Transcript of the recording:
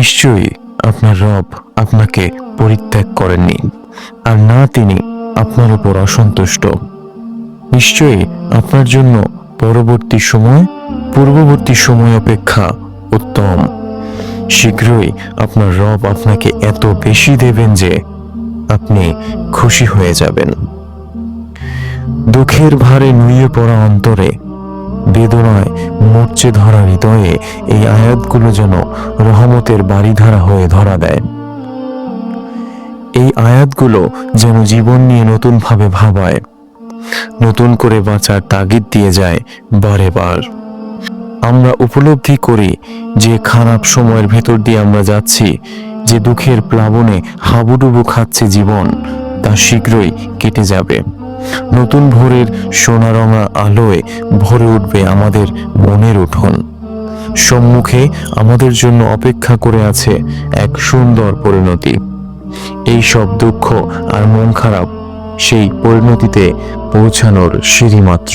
নিশ্চয়ই আপনার রব আপনাকে পরিত্যাগ করেননি, আর না তিনি আপনার উপর অসন্তুষ্ট। নিশ্চয়ই আপনার জন্য পরবর্তী সময়, পূর্ববর্তী সময় অপেক্ষা উত্তম। শীঘ্রই আপনার রব আপনাকে এত বেশি দেবেন যে আপনি খুশি হয়ে যাবেন। দুঃখের ভারে নুয়ে পড়া অন্তরে বেদনায় মরচে ধরা হৃদয়ে এই আয়াতগুলো যেন রহমতের বাড়িধারা হয়ে ধরা দেয়। এই আয়াতগুলো যেন জীবন নিয়ে নতুনভাবে ভাবায়, নতুন করে বাঁচার তাগিদ দিয়ে যায় বারে বার। আমরা উপলব্ধি করি যে খারাপ সময়ের ভেতর দিয়ে আমরা যাচ্ছি, যে দুঃখের প্লাবনে হাবুডুবু খাচ্ছে জীবন, তা শীঘ্রই কেটে যাবে। নতুন ভোরের সোনারঙা আলোয় ভরে উঠবে আমাদের মনের উঠোন। সম্মুখে আমাদের জন্য অপেক্ষা করে আছে এক সুন্দর পরিণতি। এই সব দুঃখ আর মন খারাপ সেই পরিণতিতে পৌঁছানোর সিঁড়ি মাত্র